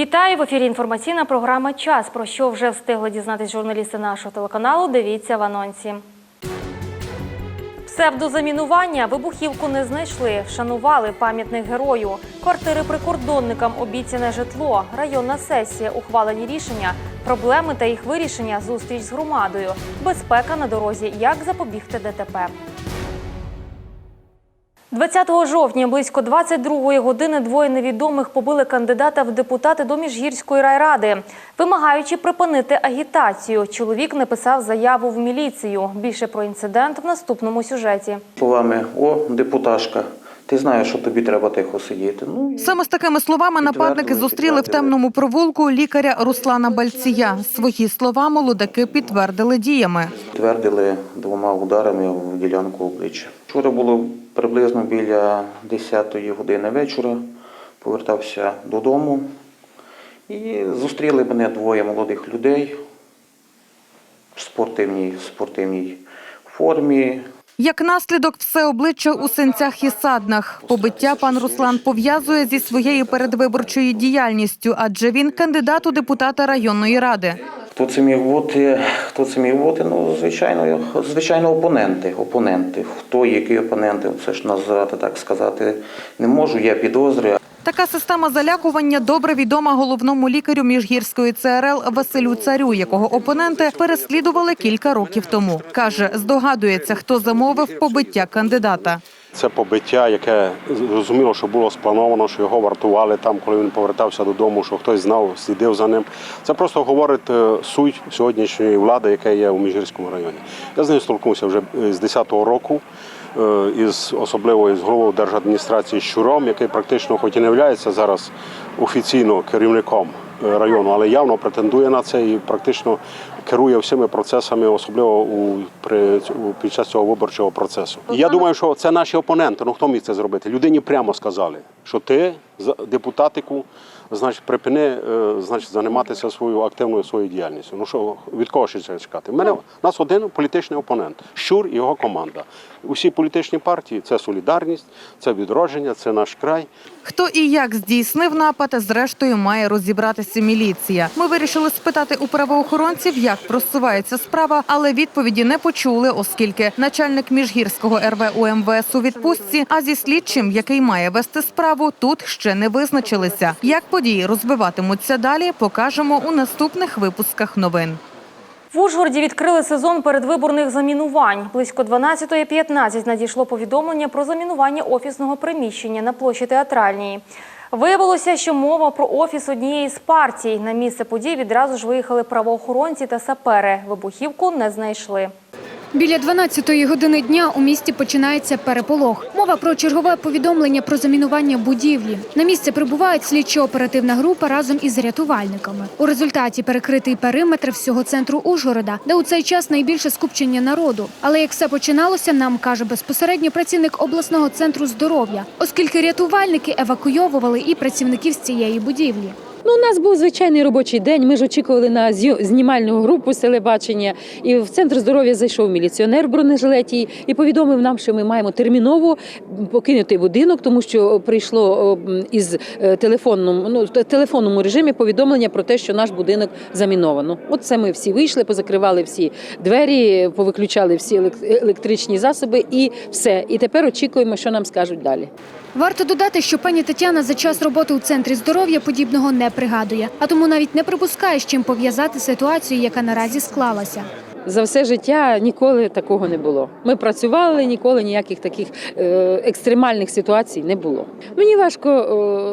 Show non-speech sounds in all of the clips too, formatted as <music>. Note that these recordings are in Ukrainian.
Вітаю в ефірі. Інформаційна програма Час. Про що вже встигли дізнатись журналісти нашого телеканалу. Дивіться в анонсі. Псевдозамінування вибухівку не знайшли. Вшанували пам'ятник герою. Квартири прикордонникам обіцяне житло. Районна сесія. Ухвалені рішення. Проблеми та їх вирішення. Зустріч з громадою. Безпека на дорозі. Як запобігти ДТП. 20 жовтня близько 22-ї години двоє невідомих побили кандидата в депутати до Міжгірської райради, вимагаючи припинити агітацію. Чоловік написав заяву в міліцію. Більше про інцидент в наступному сюжеті. Словами О, депуташка, ти знаєш, що тобі треба тихо сидіти. Ну Саме з такими словами нападники зустріли в темному провулку лікаря Руслана Бальція. Свої слова молодики підтвердили діями. підтвердили двома ударами в ділянку обличчя. Вчора було приблизно біля 10-ї години вечора. Повертався додому і зустріли мене двоє молодих людей в спортивній, спортивній формі. Як наслідок, все обличчя у синцях і саднах. Побиття пан Руслан пов'язує зі своєю передвиборчою діяльністю, адже він кандидат у депутата районної ради. Хто це міг бути? Хто це міг бути? Ну, звичайно, звичайно, опоненти. Опоненти. Хто які опоненти? Це ж назвати так сказати не можу. Я підозрюю. Така система залякування добре відома головному лікарю міжгірської ЦРЛ Василю Царю, якого опоненти переслідували кілька років тому. Каже, здогадується, хто замовив побиття кандидата. Це побиття, яке зрозуміло, що було сплановано, що його вартували там, коли він повертався додому, що хтось знав, слідив за ним. Це просто говорить е, суть сьогоднішньої влади, яка є у Міжгірському районі. Я з нею столкнувся вже е, з 10-го року, е, із особливо із головою держадміністрації Щуром, який практично, хоч і не є зараз офіційно керівником району, але явно претендує на це і практично керує всіми процесами, особливо у при у- під час цього виборчого процесу. І Я думаю, що це наші опоненти. Ну хто міг це зробити? Людині прямо сказали, що ти депутатику, значить, припини, е, значить, займатися своєю активною своєю діяльністю. Ну що від кого ще чекати? У мене нас один політичний опонент Щур і його команда. Усі політичні партії це солідарність, це відродження, це наш край. Хто і як здійснив напад, зрештою має розібратися міліція. Ми вирішили спитати у правоохоронців, як просувається справа, але відповіді не почули, оскільки начальник міжгірського РВ УМВС у відпустці, а зі слідчим, який має вести справу, тут ще не визначилися. Як події розбиватимуться далі, покажемо у наступних випусках новин. В Ужгороді відкрили сезон передвиборних замінувань. Близько 12.15 надійшло повідомлення про замінування офісного приміщення на площі театральній. Виявилося, що мова про офіс однієї з партій. На місце подій відразу ж виїхали правоохоронці та сапери. Вибухівку не знайшли. Біля 12-ї години дня у місті починається переполох. Мова про чергове повідомлення про замінування будівлі. На місце прибувають слідчо-оперативна група разом із рятувальниками. У результаті перекритий периметр всього центру Ужгорода, де у цей час найбільше скупчення народу. Але як все починалося, нам каже безпосередньо працівник обласного центру здоров'я, оскільки рятувальники евакуйовували і працівників з цієї будівлі. Ну, у нас був звичайний робочий день. Ми ж очікували на знімальну групу з телебачення. І в центр здоров'я зайшов міліціонер в бронежилеті і повідомив нам, що ми маємо терміново покинути будинок, тому що прийшло із е, телефонному, ну, телефонному режимі повідомлення про те, що наш будинок заміновано. От це ми всі вийшли, позакривали всі двері, повиключали всі електричні засоби і все. І тепер очікуємо, що нам скажуть далі. Варто додати, що пані Тетяна за час роботи у центрі здоров'я подібного не пригадує, а тому навіть не припускає, з чим пов'язати ситуацію, яка наразі склалася. За все життя ніколи такого не було. Ми працювали, ніколи ніяких таких е, екстремальних ситуацій не було. Мені важко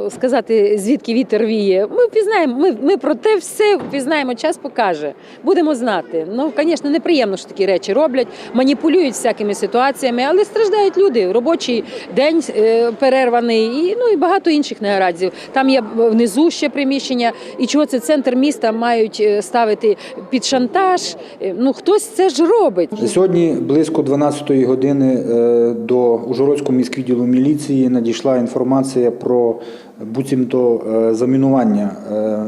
е, сказати, звідки вітер віє. Ми впізнаємо, ми, ми про те все впізнаємо, час покаже. Будемо знати. Ну, звісно, неприємно, що такі речі роблять, маніпулюють всякими ситуаціями, але страждають люди. Робочий день е, перерваний, і ну і багато інших негараздів. Там є внизу ще приміщення, і чого це центр міста мають ставити під шантаж. Ну хтось це ж робить. Сьогодні близько 12-ї години е, до Ужгородського міськвідділу міліції надійшла інформація про буцімто е, замінування е,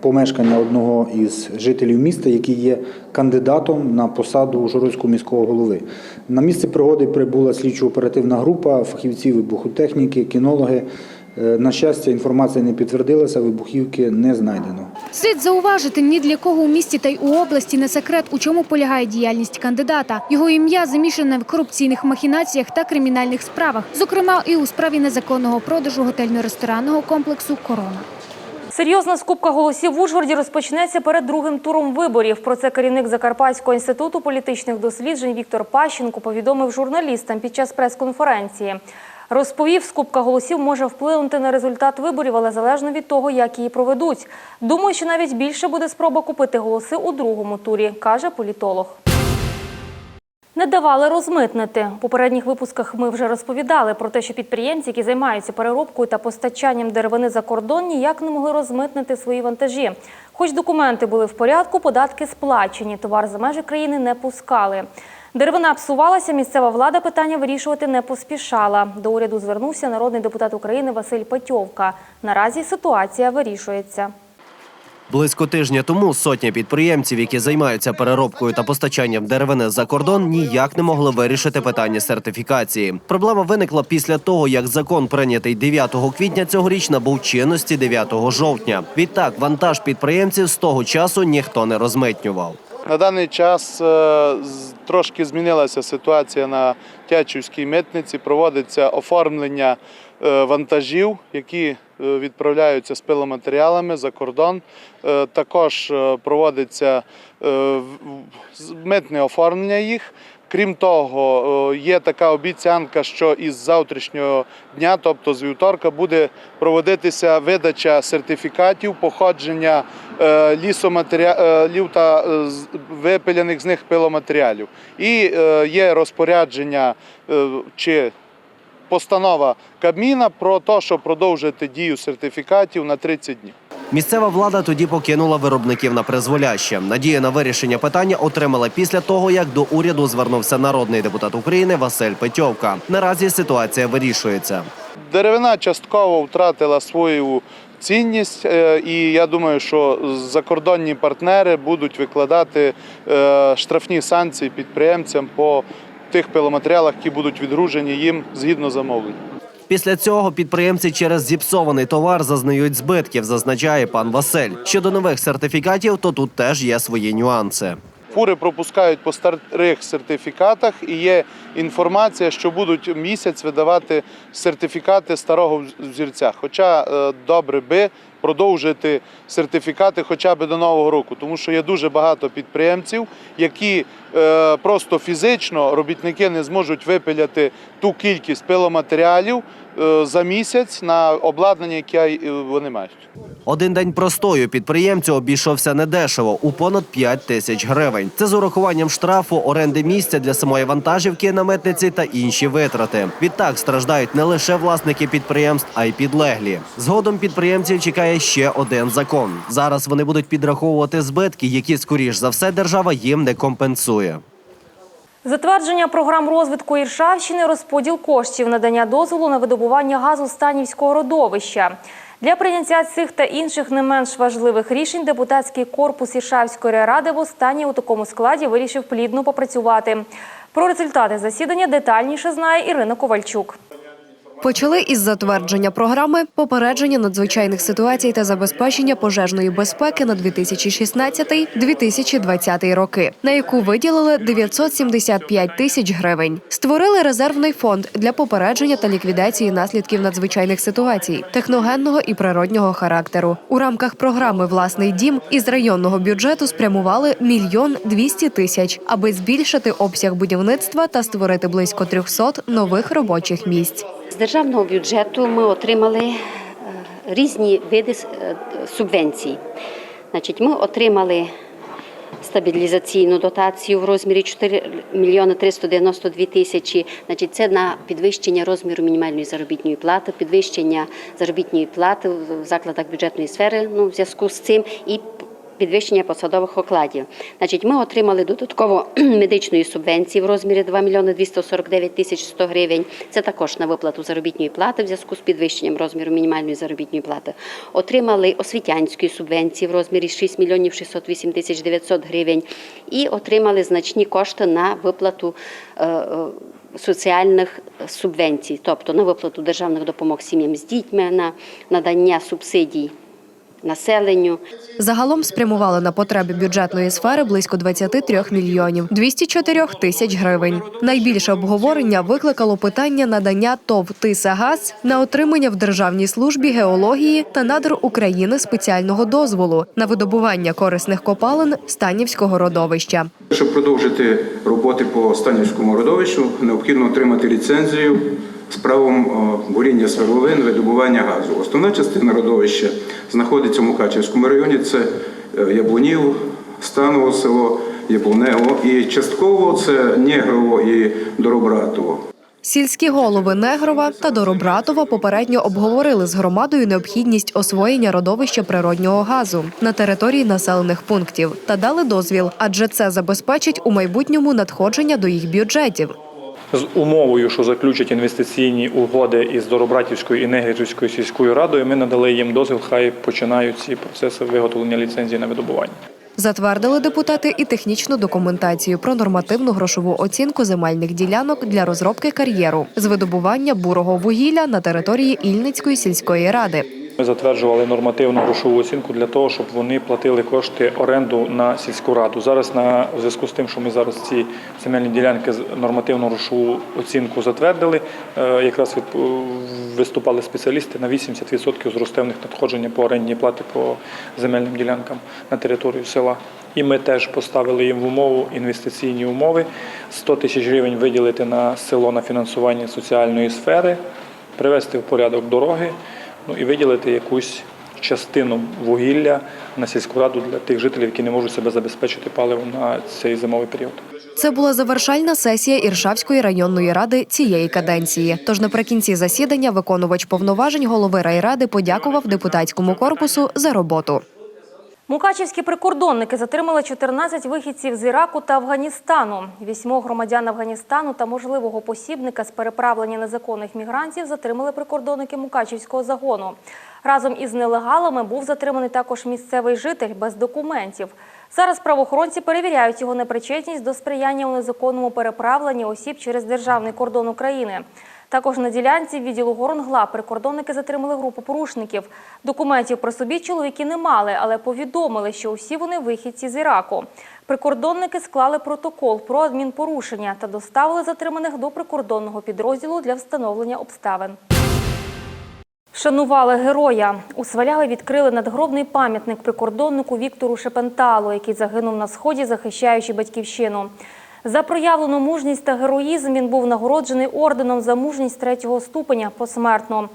помешкання одного із жителів міста, який є кандидатом на посаду Ужгородського міського голови. На місце пригоди прибула слідчо-оперативна група фахівців вибухотехніки, кінологи. Е, На щастя, інформація не підтвердилася, вибухівки не знайдено. Слід зауважити, ні для кого у місті та й у області не секрет, у чому полягає діяльність кандидата. Його ім'я замішане в корупційних махінаціях та кримінальних справах, зокрема і у справі незаконного продажу готельно-ресторанного комплексу Корона. Серйозна скупка голосів в Ужгороді розпочнеться перед другим туром виборів. Про це керівник Закарпатського інституту політичних досліджень Віктор Пащенко повідомив журналістам під час прес-конференції. Розповів, скупка голосів може вплинути на результат виборів, але залежно від того, як її проведуть. Думаю, що навіть більше буде спроба купити голоси у другому турі, каже політолог. Не давали розмитнити. У попередніх випусках ми вже розповідали про те, що підприємці, які займаються переробкою та постачанням деревини за кордон, ніяк не могли розмитнити свої вантажі. Хоч документи були в порядку, податки сплачені, товар за межі країни не пускали. Деревина псувалася, місцева влада питання вирішувати не поспішала. До уряду звернувся народний депутат України Василь Петьовка. Наразі ситуація вирішується. Близько тижня тому сотня підприємців, які займаються переробкою та постачанням деревини за кордон, ніяк не могли вирішити питання сертифікації. Проблема виникла після того, як закон, прийнятий 9 квітня цьогоріч, набув чинності 9 жовтня. Відтак, вантаж підприємців з того часу ніхто не розмитнював. На даний час е, трошки змінилася ситуація на Тячівській митниці. Проводиться оформлення е, вантажів, які е, відправляються з пиломатеріалами за кордон. Також проводиться митне оформлення їх. Крім того, е, є така обіцянка, що із завтрашнього дня, тобто з вівторка, буде проводитися видача сертифікатів походження е, лісоматеріалів та е, з- випиляних з них пиломатеріалів. І є розпорядження чи постанова Кабміна про те, щоб продовжити дію сертифікатів на 30 днів. Місцева влада тоді покинула виробників на призволяще. Надія на вирішення питання отримала після того, як до уряду звернувся народний депутат України Василь Петьовка. Наразі ситуація вирішується. Деревина частково втратила свою цінність, е, і я думаю, що закордонні партнери будуть викладати е, штрафні санкції підприємцям по тих пиломатеріалах, які будуть відгружені їм згідно замовлень. Після цього підприємці через зіпсований товар зазнають збитків, зазначає пан Василь. Щодо нових сертифікатів, то тут теж є свої нюанси. Фури пропускають по старих сертифікатах, і є інформація, що будуть місяць видавати сертифікати старого взірця. Хоча е, добре би продовжити сертифікати хоча б до нового року, тому що є дуже багато підприємців, які просто фізично робітники не зможуть випиляти ту кількість пиломатеріалів е, за місяць на обладнання, яке е, вони мають. Один день простою підприємцю обійшовся недешево у понад 5 тисяч гривень. Це з урахуванням штрафу, оренди місця для самої вантажівки на митниці та інші витрати. Відтак страждають не лише власники підприємств, а й підлеглі. Згодом підприємців чекає ще один закон. Зараз вони будуть підраховувати збитки, які скоріш за все держава їм не компенсує. Затвердження програм розвитку Іршавщини, розподіл коштів, надання дозволу на видобування газу Станівського родовища. Для прийняття цих та інших не менш важливих рішень депутатський корпус Іршавської ради в останній у такому складі вирішив плідно попрацювати. Про результати засідання детальніше знає Ірина Ковальчук. Почали із затвердження програми попередження надзвичайних ситуацій та забезпечення пожежної безпеки на 2016-2020 роки, на яку виділили 975 тисяч гривень. Створили резервний фонд для попередження та ліквідації наслідків надзвичайних ситуацій, техногенного і природнього характеру. У рамках програми Власний дім із районного бюджету спрямували мільйон 200 тисяч, аби збільшити обсяг будівництва та створити близько 300 нових робочих місць. З державного бюджету ми отримали е, різні види е, субвенцій. Значить, ми отримали стабілізаційну дотацію в розмірі 4 мільйони 392 тисячі. Значить, це на підвищення розміру мінімальної заробітної плати, підвищення заробітної плати в закладах бюджетної сфери. Ну, в зв'язку з цим і підвищення посадових окладів. Значить, ми отримали додатково <clears throat> медичної субвенції в розмірі 2 мільйони 249 тисяч 100 гривень. Це також на виплату заробітної плати в зв'язку з підвищенням розміру мінімальної заробітної плати. Отримали освітянської субвенції в розмірі 6 мільйонів 608 тисяч 900 гривень і отримали значні кошти на виплату е, е, соціальних субвенцій, тобто на виплату державних допомог сім'ям з дітьми, на надання субсидій населенню. Загалом спрямували на потреби бюджетної сфери близько 23 мільйонів 204 тисяч гривень. Найбільше обговорення викликало питання надання ТОВ «Тисагаз» на отримання в державній службі геології та надр України спеціального дозволу на видобування корисних копалин Станівського родовища. Щоб продовжити роботи по Станівському родовищу, необхідно отримати ліцензію з правом буріння свердловин, видобування газу. Основна частина родовища знаходиться в Мукачівському районі. Це е, Яблунів, Станово село, Яблунево і частково це Нєгрово і Доробратово. Сільські голови Негрова та Доробратова попередньо обговорили з громадою необхідність освоєння родовища природнього газу на території населених пунктів та дали дозвіл, адже це забезпечить у майбутньому надходження до їх бюджетів. З умовою, що заключать інвестиційні угоди із Доробратівською і Негрівською сільською радою, ми надали їм дозвіл, хай починають ці процеси виготовлення ліцензії на видобування. Затвердили депутати і технічну документацію про нормативну грошову оцінку земельних ділянок для розробки кар'єру з видобування бурого вугілля на території Ільницької сільської ради. Ми затверджували нормативну грошову оцінку для того, щоб вони платили кошти оренду на сільську раду. Зараз на зв'язку з тим, що ми зараз ці земельні ділянки з нормативну грошову оцінку затвердили, е, якраз від, виступали спеціалісти на 80% зросте в них надходження по орендній платі по земельним ділянкам на територію села. І ми теж поставили їм в умову інвестиційні умови 100 тисяч гривень виділити на село на фінансування соціальної сфери, привести в порядок дороги, ну і виділити якусь частину вугілля на сільську раду для тих жителів, які не можуть себе забезпечити паливом на цей зимовий період. Це була завершальна сесія Іршавської районної ради цієї каденції. Тож наприкінці засідання виконувач повноважень голови райради подякував депутатському корпусу за роботу. Мукачівські прикордонники затримали 14 вихідців з Іраку та Афганістану. Вісьмох громадян Афганістану та можливого посібника з переправлення незаконних мігрантів затримали прикордонники Мукачівського загону. Разом із нелегалами був затриманий також місцевий житель без документів. Зараз правоохоронці перевіряють його непричетність до сприяння у незаконному переправленні осіб через державний кордон України. Також на ділянці відділу Горнгла прикордонники затримали групу порушників. Документів при собі чоловіки не мали, але повідомили, що усі вони вихідці з Іраку. Прикордонники склали протокол про адмінпорушення та доставили затриманих до прикордонного підрозділу для встановлення обставин. Шанували героя. У Сваляві відкрили надгробний пам'ятник прикордоннику Віктору Шепенталу, який загинув на сході, захищаючи батьківщину. За проявлену мужність та героїзм він був нагороджений орденом за мужність третього ступеня посмертно.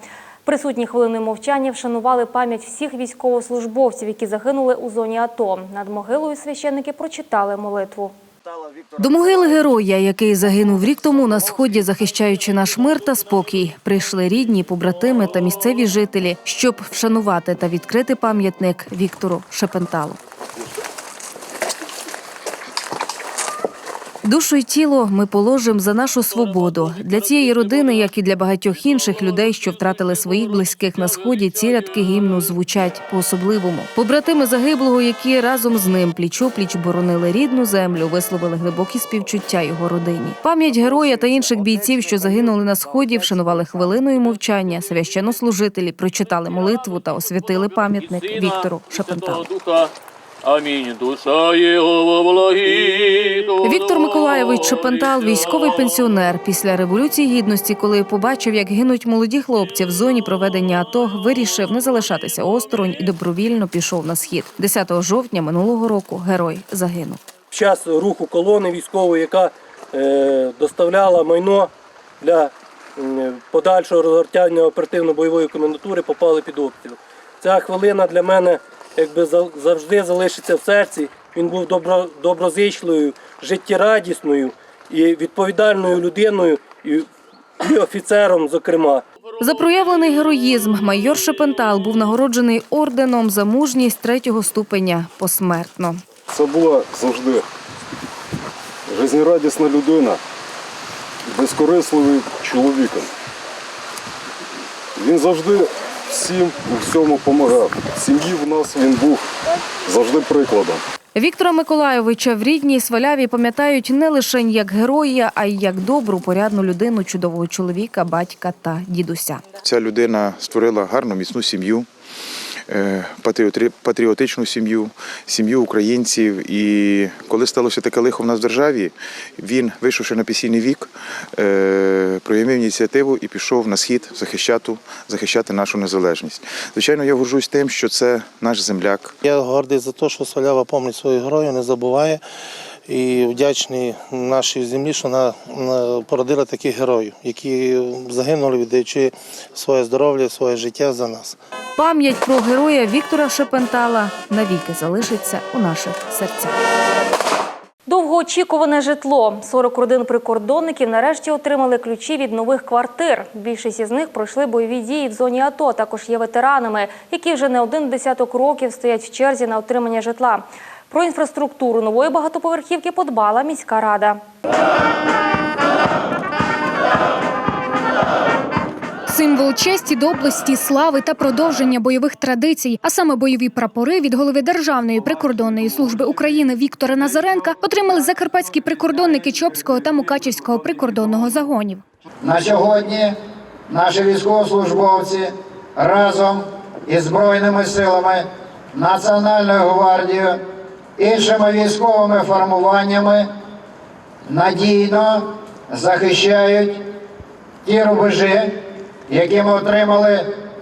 Присутні хвилини мовчання вшанували пам'ять всіх військовослужбовців, які загинули у зоні АТО. Над могилою священники прочитали молитву. До могили героя, який загинув рік тому на сході, захищаючи наш мир та спокій, прийшли рідні, побратими та місцеві жителі, щоб вшанувати та відкрити пам'ятник Віктору Шепенталу. Душу й тіло ми положимо за нашу свободу. Для цієї родини, як і для багатьох інших людей, що втратили своїх близьких на сході, ці рядки гімну звучать по-особливому. Побратими загиблого, які разом з ним пліч-опліч боронили рідну землю, висловили глибокі співчуття його родині. Пам'ять героя та інших бійців, що загинули на сході, вшанували хвилиною мовчання. Священнослужителі прочитали молитву та освятили пам'ятник Віктору Шепенталу. Амінь. Душа його благі. Віктор Миколаєвич Шепентал, військовий пенсіонер. Після революції гідності, коли побачив, як гинуть молоді хлопці в зоні проведення АТО, вирішив не залишатися осторонь і добровільно пішов на схід. 10 жовтня минулого року герой загинув. Під час руху колони військової, яка е, доставляла майно для м, подальшого розгортання оперативно-бойової комендатури, попали під обстріл. Ця хвилина для мене якби за- завжди залишиться в серці. Він був добро, доброзичливою, життєрадісною і відповідальною людиною, і, і офіцером, зокрема. За проявлений героїзм майор Шепентал був нагороджений орденом за мужність третього ступеня посмертно. Це була завжди жизнерадісна людина, безкорисливий чоловіком. Він завжди всім у всьому допомагав. В сім'ї в нас він був завжди прикладом. Віктора Миколайовича в рідній Сваляві пам'ятають не лише як героя, а й як добру, порядну людину, чудового чоловіка, батька та дідуся. Ця людина створила гарну міцну сім'ю, патріотичну сім'ю, сім'ю українців. І коли сталося таке лихо в нас в державі, він, вийшовши на пенсійний вік, е, проявив ініціативу і пішов на схід захищати, захищати нашу незалежність. Звичайно, я горжусь тим, що це наш земляк, Я гордий за те, що Солява пам'ятає своїх героїв, не забуває. І вдячний нашій землі, що вона вона породила таких героїв, які загинули, віддаючи своє здоров'я, своє життя за нас. Пам'ять про героя Віктора Шепентала навіки залишиться у наших серцях. Довгоочікуване житло. 40 родин прикордонників нарешті отримали ключі від нових квартир. Більшість із них пройшли бойові дії в зоні АТО. Також є ветеранами, які вже не один десяток років стоять в черзі на отримання житла. Про інфраструктуру нової багатоповерхівки подбала міська рада. Символ честі, доблесті, слави та продовження бойових традицій, а саме бойові прапори від голови Державної прикордонної служби України Віктора Назаренка отримали закарпатські прикордонники Чопського та Мукачівського прикордонного загонів. На сьогодні наші військовослужбовці разом із Збройними силами, Національною гвардією, іншими військовими формуваннями надійно захищають ті рубежі, які ми отримали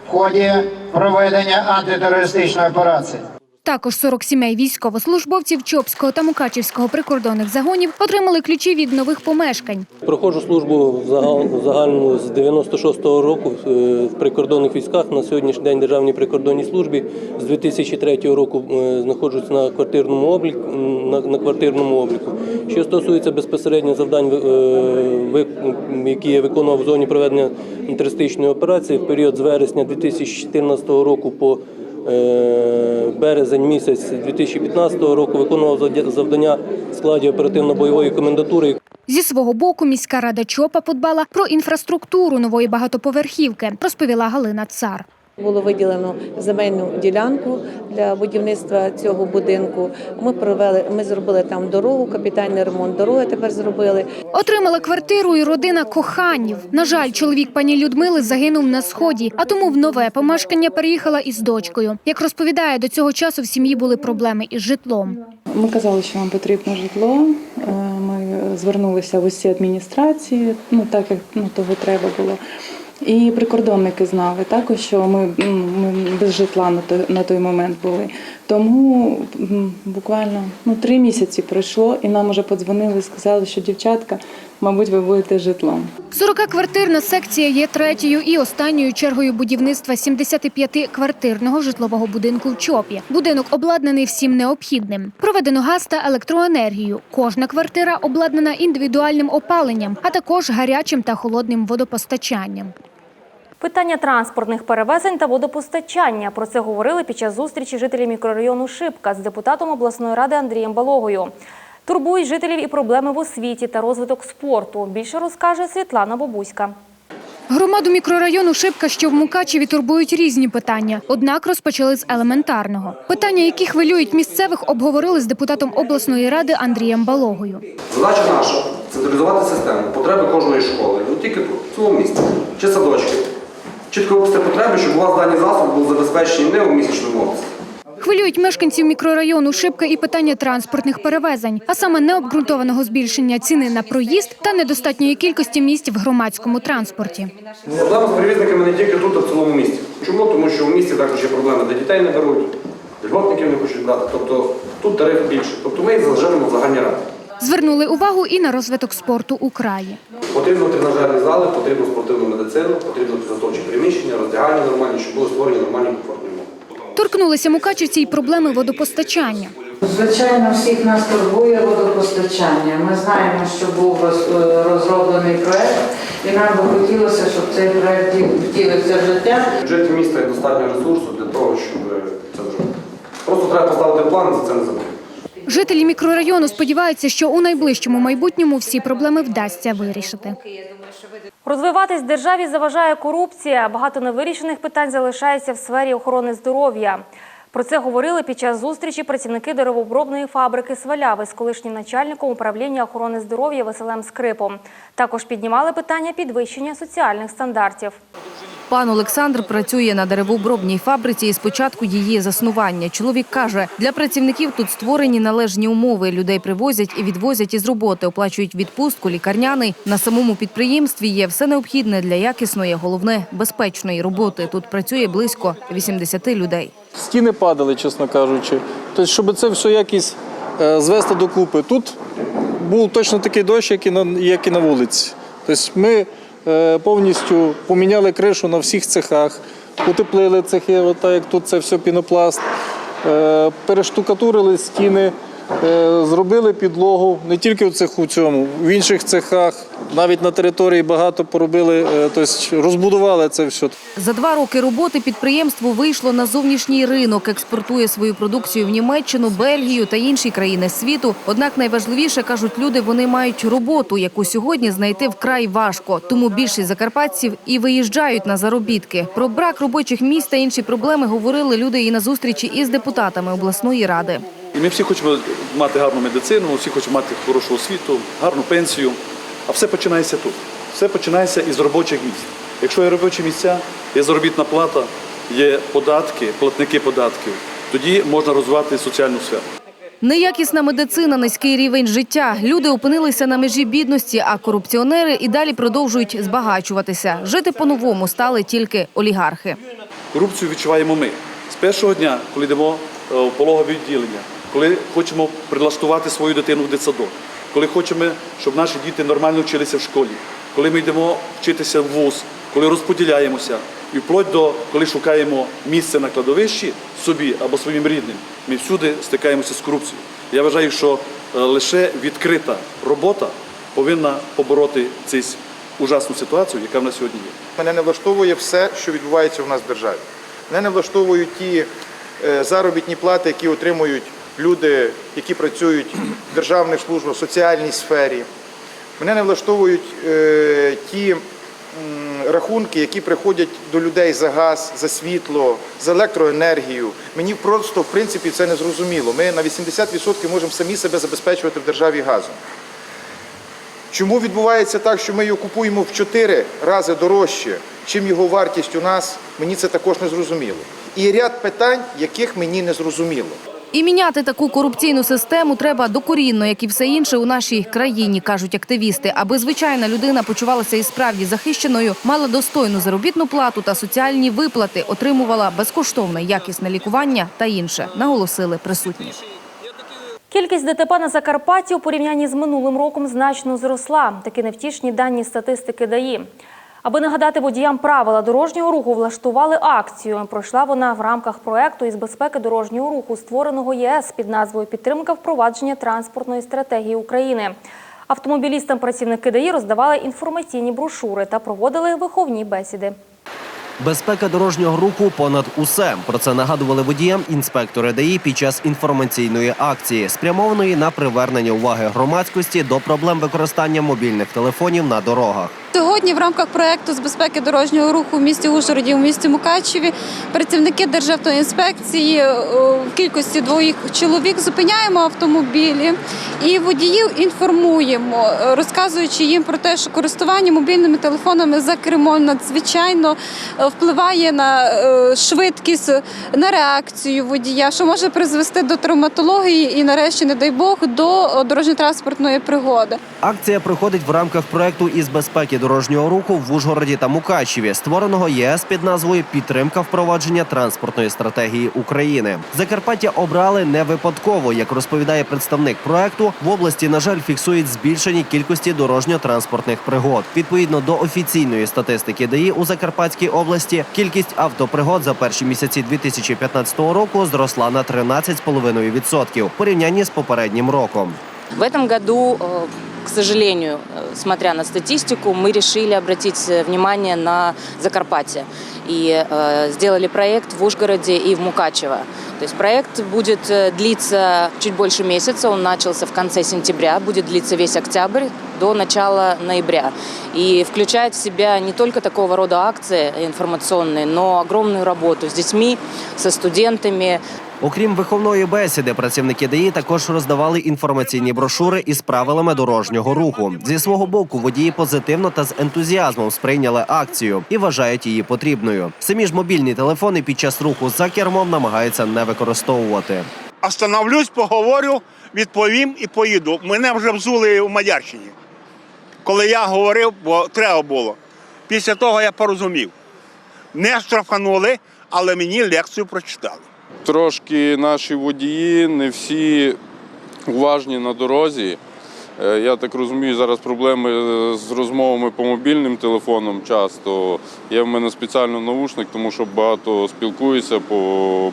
в ході проведення антитерористичної операції. Також 40 сімей військовослужбовців Чопського та Мукачівського прикордонних загонів отримали ключі від нових помешкань. Проходжу службу в з 96-го року е, в прикордонних військах. На сьогоднішній день Державній прикордонній службі з 2003 року е, знаходжусь на квартирному обліку. На, на квартирному обліку. Що стосується безпосередньо завдань, е, які я виконував в зоні проведення антитерористичної операції в період з вересня 2014 року по березень місяць 2015 року виконував завдання в складі оперативно-бойової комендатури. Зі свого боку міська рада Чопа подбала про інфраструктуру нової багатоповерхівки, розповіла Галина Цар. Було виділено земельну ділянку для будівництва цього будинку. Ми провели, ми зробили там дорогу, капітальний ремонт дороги тепер зробили. Отримала квартиру і родина коханів. На жаль, чоловік пані Людмили загинув на сході, а тому в нове помешкання переїхала із дочкою. Як розповідає, до цього часу в сім'ї були проблеми із житлом. Ми казали, що нам потрібно житло. Е, Ми звернулися в усі адміністрації, ну так як ну, того треба було. І прикордонники знали також, що ми, ми без житла на той, на той момент були. Тому буквально ну, три місяці пройшло, і нам вже подзвонили сказали, що дівчатка, мабуть, ви будете житлом. 40-квартирна секція є третьою і останньою чергою будівництва 75-квартирного житлового будинку в Чопі. Будинок обладнаний всім необхідним. Проведено газ та електроенергію. Кожна квартира обладнана індивідуальним опаленням, а також гарячим та холодним водопостачанням. Питання транспортних перевезень та водопостачання. Про це говорили під час зустрічі жителі мікрорайону Шипка з депутатом обласної ради Андрієм Балогою. Турбують жителів і проблеми в освіті та розвиток спорту. Більше розкаже Світлана Бобуська. Громаду мікрорайону Шипка, що в Мукачеві, турбують різні питання. Однак розпочали з елементарного. Питання, які хвилюють місцевих, обговорили з депутатом обласної ради Андрієм Балогою. Задача наша централізувати систему, потреби кожної школи, не тільки тут, в цілому місті, чи садочки. Чітко випустити потреби, щоб у вас дані засоби були забезпечені не у місячному обсязі. Хвилюють мешканців мікрорайону Шипка і питання транспортних перевезень, а саме необґрунтованого збільшення ціни на проїзд та недостатньої кількості місць в громадському транспорті. Проблема з перевізниками не тільки тут, а в цілому місті. Чому? Тому що в місті також є проблеми, де дітей не беруть, льготників не хочуть брати. Тобто тут тариф більше. Тобто ми їх заженемо в загальні ради. Звернули увагу і на розвиток спорту у краї. Потрібно тренажерні зали, потрібно спортивну медицину, потрібно підготовчі приміщення, роздягальні нормальні, щоб були створені нормальні комфортні умови. Торкнулися мукачівці й проблеми водопостачання. Звичайно, всіх нас турбує водопостачання. Ми знаємо, що був е, розроблений проект, і нам би хотілося, щоб цей проект втілився в життя. В бюджеті міста є достатньо ресурсу для того, щоб е, це зробити. Просто треба поставити план і за це не забути. Жителі мікрорайону сподіваються, що у найближчому майбутньому всі проблеми вдасться вирішити. Розвиватись державі заважає корупція. Багато невирішених питань залишається в сфері охорони здоров'я. Про це говорили під час зустрічі працівники деревообробної фабрики «Сваляви» з колишнім начальником управління охорони здоров'я Василем Скрипом. Також піднімали питання підвищення соціальних стандартів. Пан Олександр працює на деревообробній фабриці із початку її заснування. Чоловік каже, для працівників тут створені належні умови. Людей привозять і відвозять із роботи, оплачують відпустку, лікарняний. На самому підприємстві є все необхідне для якісної, головне безпечної роботи. Тут працює близько 80 людей. Стіни падали, чесно кажучи. Тобто, щоб це все якісь е, звести докупи. Тут був точно такий дощ, як і на, як і на вулиці. Тобто ми повністю поміняли кришу на всіх цехах, утеплили цехи, так як тут це все пінопласт, е, перештукатурили стіни, е, зробили підлогу не тільки в цеху цьому, в інших цехах, навіть на території багато поробили, е, тобто розбудували це все. За два роки роботи підприємство вийшло на зовнішній ринок, експортує свою продукцію в Німеччину, Бельгію та інші країни світу. Однак найважливіше кажуть люди, вони мають роботу, яку сьогодні знайти вкрай важко. Тому більшість закарпатців і виїжджають на заробітки. Про брак робочих місць та інші проблеми говорили люди і на зустрічі із депутатами обласної ради. І ми всі хочемо мати гарну медицину, всі хочемо мати хорошу освіту, гарну пенсію. А все починається тут. Все починається із робочих місць. Якщо є робочі місця, є заробітна плата, є податки, платники податків, тоді можна розвивати соціальну сферу. Неякісна медицина, низький рівень життя. Люди опинилися на межі бідності, а корупціонери і далі продовжують збагачуватися. Жити по-новому стали тільки олігархи. Корупцію відчуваємо ми з першого дня, коли йдемо е, в пологове відділення, коли хочемо прилаштувати свою дитину в дитсадок, коли хочемо, щоб наші діти нормально вчилися в школі, коли ми йдемо вчитися в вуз, коли розподіляємося, і вплоть до коли шукаємо місце на кладовищі собі або своїм рідним, ми всюди стикаємося з корупцією. Я вважаю, що е, лише відкрита робота повинна побороти цю ужасну ситуацію, яка в нас сьогодні є. Мене не влаштовує все, що відбувається у нас в державі. Мене не влаштовують ті е, заробітні плати, які отримують люди, які працюють в державних службах, в соціальній сфері. Мене не влаштовують е, ті рахунки, які приходять до людей за газ, за світло, за електроенергію. Мені просто, в принципі, це не зрозуміло. Ми на 80% можемо самі себе забезпечувати в державі газом. Чому відбувається так, що ми його купуємо в 4 рази дорожче, чим його вартість у нас, мені це також не зрозуміло. І ряд питань, яких мені не зрозуміло. І міняти таку корупційну систему треба докорінно, як і все інше у нашій країні, кажуть активісти, аби звичайна людина почувалася і справді захищеною, мала достойну заробітну плату та соціальні виплати, отримувала безкоштовне якісне лікування та інше, наголосили присутні. Кількість ДТП на Закарпатті у порівнянні з минулим роком значно зросла. Такі невтішні дані статистики ДАІ. Аби нагадати водіям правила дорожнього руху, влаштували акцію. Пройшла вона в рамках проекту із безпеки дорожнього руху, створеного ЄС під назвою Підтримка впровадження транспортної стратегії України. Автомобілістам працівники ДАІ роздавали інформаційні брошури та проводили виховні бесіди. Безпека дорожнього руху понад усе. Про це нагадували водіям інспектори ДАІ під час інформаційної акції, спрямованої на привернення уваги громадськості до проблем використання мобільних телефонів на дорогах. Сьогодні в рамках проекту з безпеки дорожнього руху в місті Ужгороді, у місті Мукачеві, працівники Державтоінспекції е, в кількості двох чоловік зупиняємо автомобілі і водіїв інформуємо, е, розказуючи їм про те, що користування мобільними телефонами за кермом надзвичайно е, впливає на швидкість, на реакцію водія, що може призвести до травматології і, нарешті, не дай Бог, до дорожньо-транспортної пригоди. Акція проходить в рамках проекту із безпеки дорожнього руху в Ужгороді та Мукачеві, створеного ЄС під назвою Підтримка впровадження транспортної стратегії України. Закарпаття обрали не випадково, як розповідає представник проекту. В області, на жаль, фіксують збільшені кількості дорожньо-транспортних пригод. Відповідно до офіційної статистики ДАІ у Закарпатській області, кількість автопригод за перші місяці 2015 року зросла на 13,5% в порівнянні з попереднім роком. В этом году, э, к сожалению, э, смотря на статистику, мы решили обратить э, внимание на Закарпатье и э, сделали проект в Ужгороде и в Мукачево. То есть проект будет э, длиться чуть больше месяца, он начался в конце сентября, будет длиться весь октябрь до начала ноября. И включает в себя не только такого рода акции информационные, но огромную работу с детьми, со студентами. Окрім виховної бесіди, працівники ДАІ також роздавали інформаційні брошури із правилами дорожнього руху. Зі свого боку водії позитивно та з ентузіазмом сприйняли акцію і вважають її потрібною. Самі ж мобільні телефони під час руху за кермом намагаються не використовувати. Остановлюсь, поговорю, відповім і поїду. Мене вже взули у Мадярщині. Коли я говорив, бо треба було. Після того я порозумів. Не штрафанули, але мені лекцію прочитали. Трошки наші водії не всі уважні на дорозі. Е, Я так розумію, зараз проблеми з розмовами по мобільним телефонам часто. Є в мене спеціально навушник, тому що багато спілкуюся по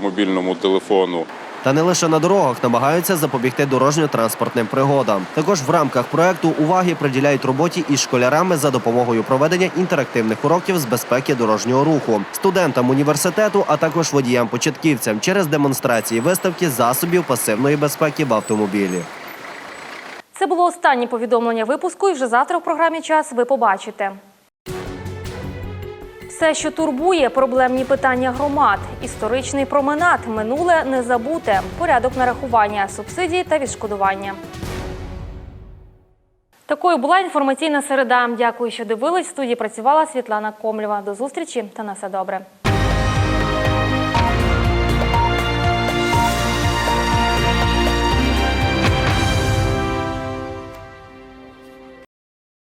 мобільному телефону. Та не лише на дорогах намагаються запобігти дорожньо-транспортним пригодам. Також в рамках проекту уваги приділяють роботі із школярами за допомогою проведення інтерактивних уроків з безпеки дорожнього руху, студентам університету, а також водіям-початківцям через демонстрації виставки засобів пасивної безпеки в автомобілі. Це було останнє повідомлення випуску, і вже завтра в програмі час ви побачите. Все, що турбує, проблемні питання громад, історичний променад, минуле не забуте, порядок нарахування, субсидії та відшкодування. Такою була інформаційна середа. Дякую, що дивились. В студії працювала Світлана Комлєва. До зустрічі та на все добре.